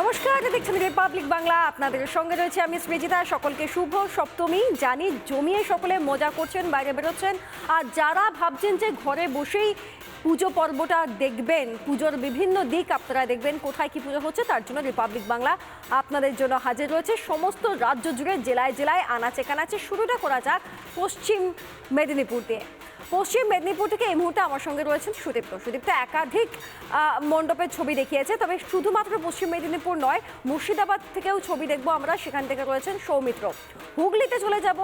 নমস্কার দেখছেন রিপাবলিক বাংলা। আপনাদের সঙ্গে রয়েছে আমি সৃজিতা সকলকে শুভ সপ্তমী। জানি জমিয়ে সকলে মজা করছেন, বাইরে বেরোচ্ছেন। আর যারা ভাবছেন যে ঘরে বসেই পুজো পর্বটা দেখবেন, পুজোর বিভিন্ন দিক আপনারা দেখবেন কোথায় কি পুজো হচ্ছে, তার জন্য রিপাবলিক বাংলা আপনাদের জন্য হাজির রয়েছে। সমস্ত রাজ্য জুড়ে জেলায় জেলায় আনাচে কানাচে শুরুটা করা যাক পশ্চিম মেদিনীপুর দিয়ে। পশ্চিম মেদিনীপুর থেকে এই মুহূর্তে আমার সঙ্গে রয়েছেন সুদীপ্ত। সুদীপ্ত একাধিক মণ্ডপের ছবি দেখিয়েছে, তবে শুধুমাত্র পশ্চিম মেদিনীপুর নয়, মুর্শিদাবাদ থেকেও ছবি দেখব আমরা। সেখান থেকে রয়েছেন সৌমিত্র। হুগলিতে চলে যাব।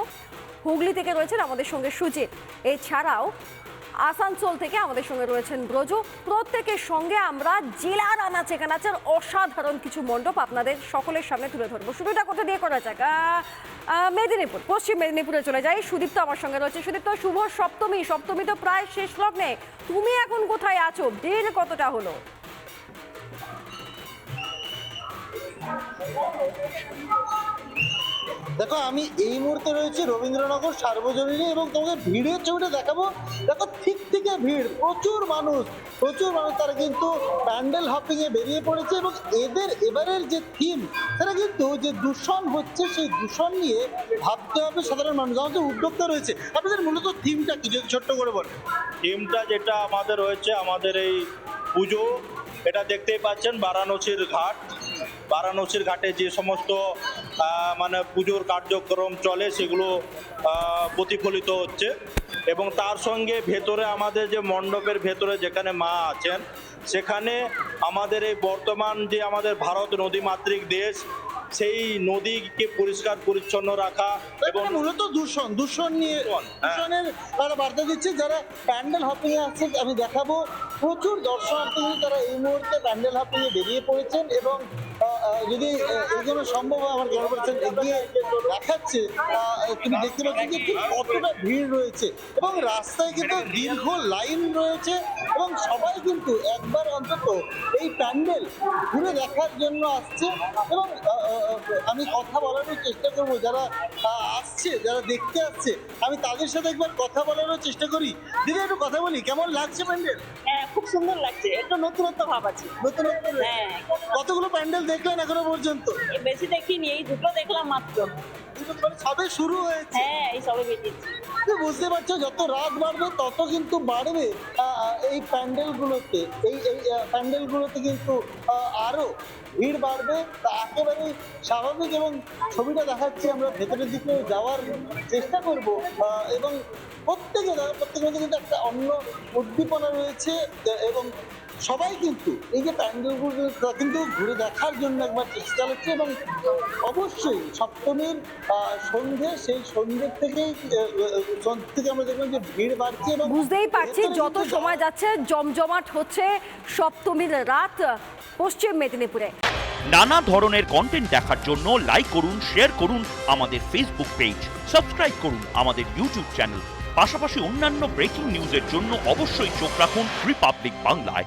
হুগলি থেকে রয়েছেন আমাদের সঙ্গে সুজিত। এছাড়াও আসানসোল থেকে আমাদের সঙ্গে রয়েছেন ব্রজ। প্রত্যেকের সঙ্গে আমরা জেলার আনাচে কানাচের অসাধারণ কিছু মণ্ডপ আপনাদের সকলের সামনে তুলে ধরবো। শুরুটা কোথা দিয়ে করা যাক? মেদিনীপুর, পশ্চিম মেদিনীপুরে চলে যাই। সুদীপ্ত আমার সঙ্গে রয়েছে। সুদীপ্ত, শুভ সপ্তমী। সপ্তমী তো প্রায় শেষ লগ্নে। তুমি এখন কোথায় আছো? ভিড় কতটা হলো? দেখো, আমি এই মুহূর্তে রয়েছে রবীন্দ্রনগর সার্বজনীনে এবং তোমাকে ভিড়ের ছবিটা দেখাবো। দেখো, ঠিক থেকে ভিড়, প্রচুর মানুষ প্রচুর মানুষ, তারা কিন্তু প্যান্ডেল হপিং এ বেরিয়ে পড়েছে এবং এদের এবারের যে থিম সেটা কিন্তু যে দূষণ হচ্ছে, সেই দূষণ নিয়ে ভাবতে হবে সাধারণ মানুষ। আমাদের উদ্যোক্তা রয়েছে। আপনাদের মূলত থিমটা কি, যদি ছোট্ট করে বলেন? থিমটা যেটা আমাদের রয়েছে আমাদের এই পুজো, এটা দেখতেই পাচ্ছেন, বারাণসীর ঘাট। বারাণসীর ঘাটে যে সমস্ত মানে পুজোর কার্যক্রম চলে সেগুলো প্রতিফলিত হচ্ছে এবং তার সঙ্গে ভেতরে আমাদের যে মণ্ডপের ভেতরে যেখানে মা আছেন সেখানে আমাদের এই বর্তমান যে আমাদের ভারত নদীমাতৃক দেশ সেই নদীকে পরিষ্কার পরিচ্ছন্ন রাখা এবং এবং মূলত দূষণ দূষণ নিয়ে হ্যাঁ। দূষণের তারা বার্তা দিচ্ছে যারা প্যান্ডেল হপিং এ আসছে আমি দেখাবো প্রচুর দর্শনার্থী তারা এই মুহূর্তে প্যান্ডেল হপিং নিয়ে বেরিয়ে পড়েছেন এবং যদি জন্য সম্ভব হয় আমার ক্যামেরা পার্সন এগিয়ে দেখাচ্ছে তুমি দেখতে পাচ্ছেন যে কতটা ভিড় রয়েছে। এবং রাস্তায় কিন্তু দীর্ঘ লাইন রয়েছে এবং সবাই কিন্তু একবার অন্তত এই প্যান্ডেল ঘুরে দেখার জন্য আসছে। এবং আমি কথা বলারও চেষ্টা করব, যারা আসছে, যারা দেখতে আসছে, আমি তাদের সাথে একবার কথা বলারও চেষ্টা করি। দিদি, একটু কথা বলি, কেমন লাগছে প্যান্ডেল? হ্যাঁ খুব সুন্দর লাগছে। একটু নতুনত্ব ভাব আছে। নতুনত্ব হ্যাঁ। কতগুলো প্যান্ডেল দেখলেন এখনও পর্যন্ত? বেশি দেখিনি এই দুটো দেখলাম মাত্র। মানে সবে শুরু হয়েছে। হ্যাঁ এই সবে বেরিয়েছে। তুমি বুঝতে পারছ যত রাত বাড়বে তত কিন্তু বাড়বে। এই প্যান্ডেলগুলোতে, এই এই প্যান্ডেলগুলোতে কিন্তু আরও ভিড় বাড়বে। তা একেবারেই স্বাভাবিক এবং ছবিটা দেখাচ্ছি আমরা। ভেতরের দিকে যাওয়ার চেষ্টা করব এবং প্রত্যেকে প্রত্যেকের মধ্যে কিন্তু একটা অন্য উদ্দীপনা রয়েছে, এবং সবাই কিন্তু এই যে প্যান্ডেলগুলো কিন্তু ঘুরে দেখার জন্য একবার চেষ্টা চালাচ্ছে এবং অবশ্যই সপ্তমীর সন্ধে সেই সন্ধ্যের থেকেই সন্ধ্যে থেকে আমরা দেখলাম যে ভিড় বাড়ছে এবং বুঝতেই পারছি যত সময় যাচ্ছে জমজমাট হচ্ছে সপ্তমীর রাত পশ্চিম মেদিনীপুরে। নানা ধরনের কন্টেন্ট দেখার জন্য লাইক করুন শেয়ার করুন আমাদের ফেসবুক পেজ সাবস্ক্রাইব করুন আমাদের ইউটিউব চ্যানেল পাশাপাশি অন্যান্য ব্রেকিং নিউজের জন্য অবশ্যই চোখ রাখুন রিপাবলিক বাংলায়